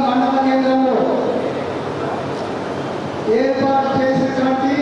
మండల కేంద్రంలో ఏర్పాటు చేసినటువంటి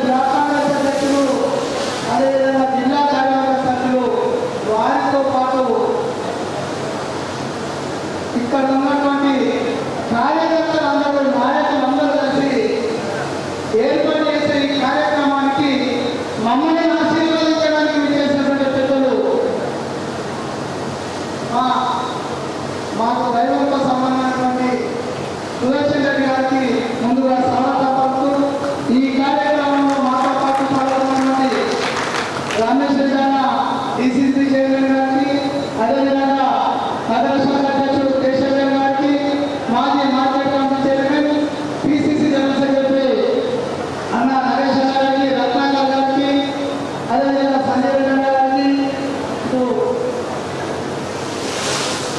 వ్యాపారస్తులు అదేవిధంగా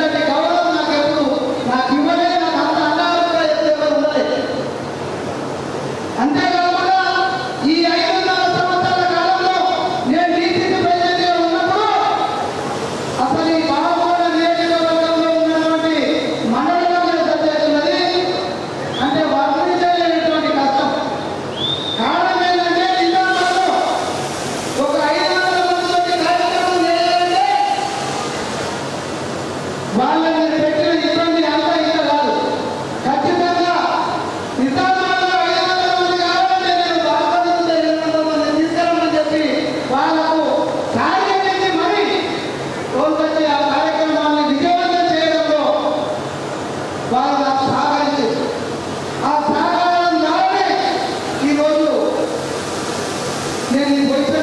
vida legal Neném, vou entrar.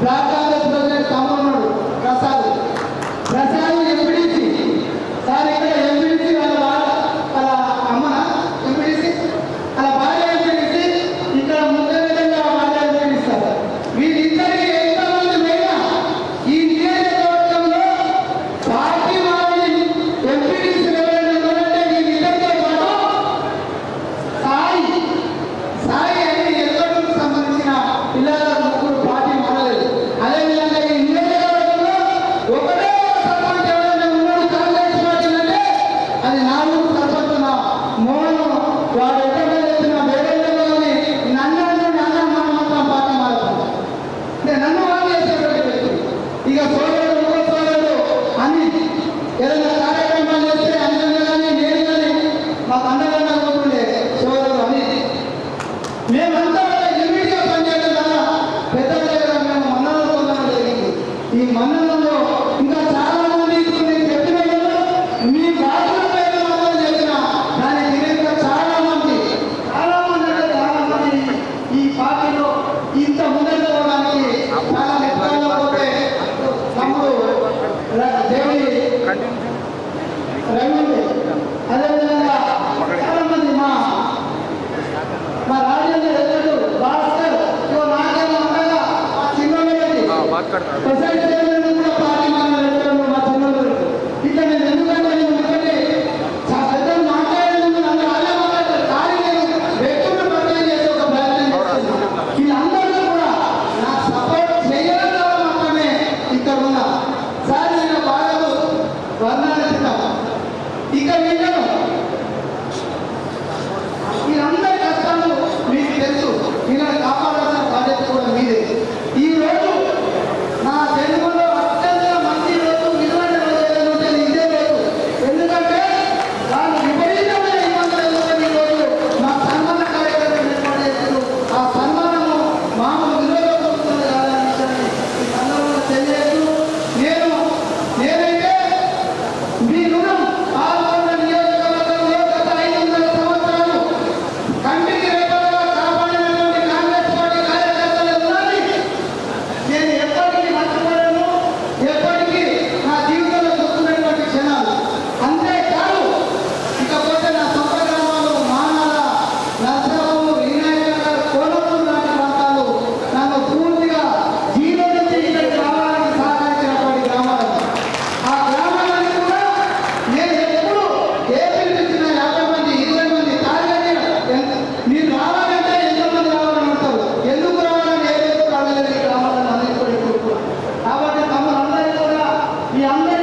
Black ర- దేవి 양면